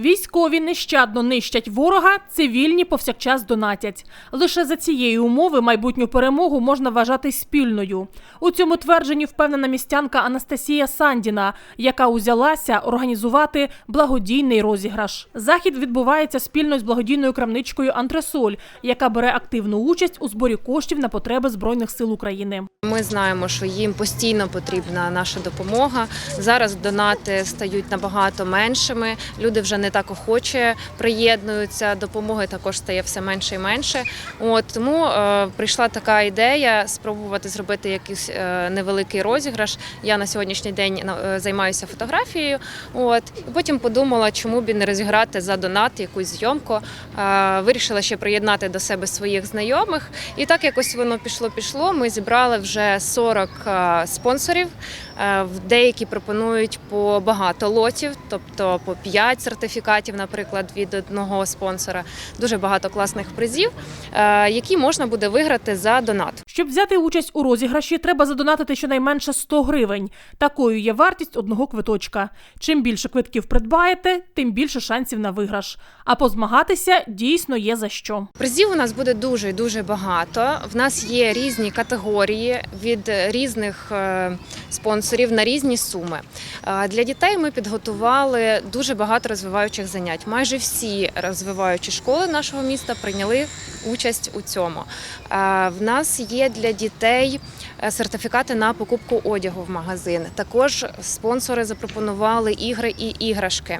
Військові нещадно нищать ворога, цивільні повсякчас донатять. Лише за цієї умови майбутню перемогу можна вважати спільною. У цьому твердженні впевнена містянка Анастасія Сандіна, яка узялася організувати благодійний розіграш. Захід відбувається спільно з благодійною крамничкою Антресоль, яка бере активну участь у зборі коштів на потреби збройних сил України. Ми знаємо, що їм постійно потрібна наша допомога. Зараз донати стають набагато меншими. Люди вже не так охоче приєднуються. Допомоги також стає все менше і менше. От тому е, прийшла така ідея спробувати зробити якийсь е, невеликий розіграш. Я на сьогоднішній день е, займаюся фотографією. От і потім подумала, чому б не розіграти за донат якусь зйомку. Е, вирішила ще приєднати до себе своїх знайомих. І так якось воно пішло. Пішло. Ми зібрали вже 40 е, спонсорів. Е, Деякі пропонують по багато лотів, тобто по 5 сертифікатів, наприклад, від одного спонсора. Дуже багато класних призів, е, які можна буде виграти за донат. Щоб взяти участь у розіграші, треба задонатити щонайменше 100 гривень. Такою є вартість одного квиточка. Чим більше квитків придбаєте, тим більше шансів на виграш. А позмагатися дійсно є за що. Призів у нас буде дуже дуже багато. В нас є різні категорії від різних е, спонсорів на різні суми. Е, Для дітей ми підготували дуже багато розвиваючих занять. Майже всі розвиваючі школи нашого міста прийняли участь у цьому. Е, В нас є для дітей е, сертифікати на покупку одягу в магазин. Також спонсори запропонували ігри і іграшки.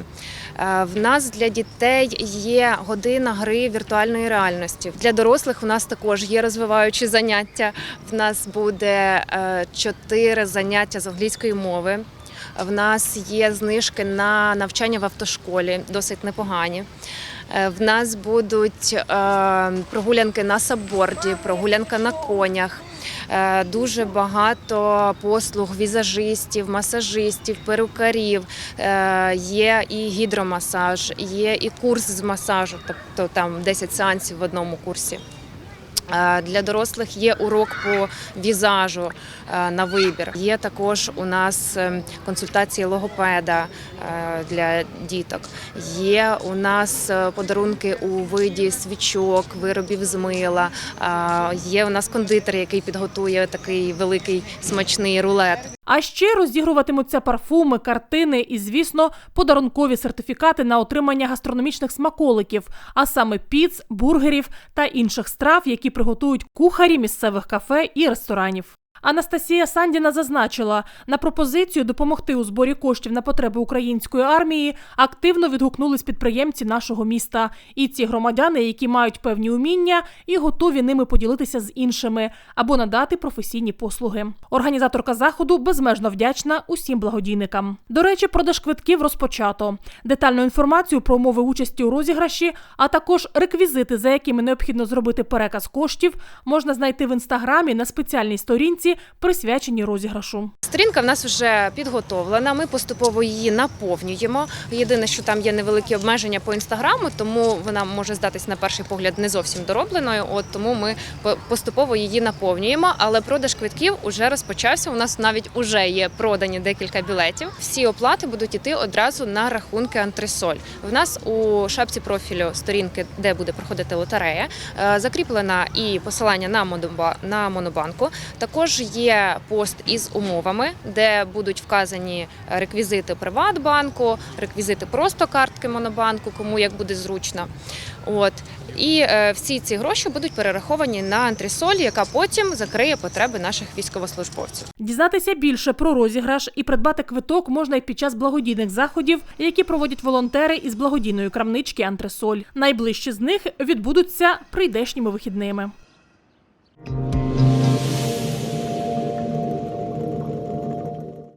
Е, В нас для дітей є година гри віртуальної реальності. Для дорослих у нас також є розвиваючі заняття. В нас буде чотири заняття з англійської мови. В нас є знижки на навчання в автошколі, досить непогані. Е, В нас будуть е, прогулянки на сабборді, прогулянка на конях. Е, Дуже багато послуг візажистів, масажистів, перукарів. Є і гідромасаж, є і курс з масажу, тобто там 10 сеансів в одному курсі. Е, Для дорослих є урок по візажу е, на вибір. Є також у нас е, консультації логопеда для діток. Є у нас подарунки у виді свічок, виробів з мила. Є у нас кондитер, який підготує такий великий смачний рулет. А ще розігруватимуться парфуми, картини і, звісно, подарункові сертифікати на отримання гастрономічних смаколиків, а саме піц, бургерів та інших страв, які приготують кухарі місцевих кафе і ресторанів. Анастасія Сандіна зазначила, на пропозицію допомогти у зборі коштів на потреби української армії активно відгукнулись підприємці нашого міста. І ці громадяни, які мають певні уміння і готові ними поділитися з іншими або надати професійні послуги. Організаторка заходу безмежно вдячна усім благодійникам. До речі, продаж квитків розпочато. Детальну інформацію про умови участі у розіграші, а також реквізити, за якими необхідно зробити переказ коштів, можна знайти в інстаграмі на спеціальній сторінці, присвяченій розіграшу. Сторінка в нас вже підготовлена. Ми поступово її наповнюємо. Єдине, що там є невеликі обмеження по інстаграму, тому вона може здатись на перший погляд не зовсім доробленою. От тому ми поступово її наповнюємо. Але продаж квитків уже розпочався. У нас навіть уже є продані декілька білетів. Всі оплати будуть іти одразу на рахунки антресоль. В нас у шапці профілю сторінки, де буде проходити лотерея, е, закріплена і посилання на монобанку. Також є пост із умовами, де будуть вказані реквізити Приватбанку, реквізити просто картки Монобанку, кому як буде зручно. От і е, всі ці гроші будуть перераховані на антресоль, яка потім закриє потреби наших військовослужбовців. Дізнатися більше про розіграш і придбати квиток можна й під час благодійних заходів, які проводять волонтери із благодійної крамнички Антресоль. Найближчі з них відбудуться прийдешніми вихідними.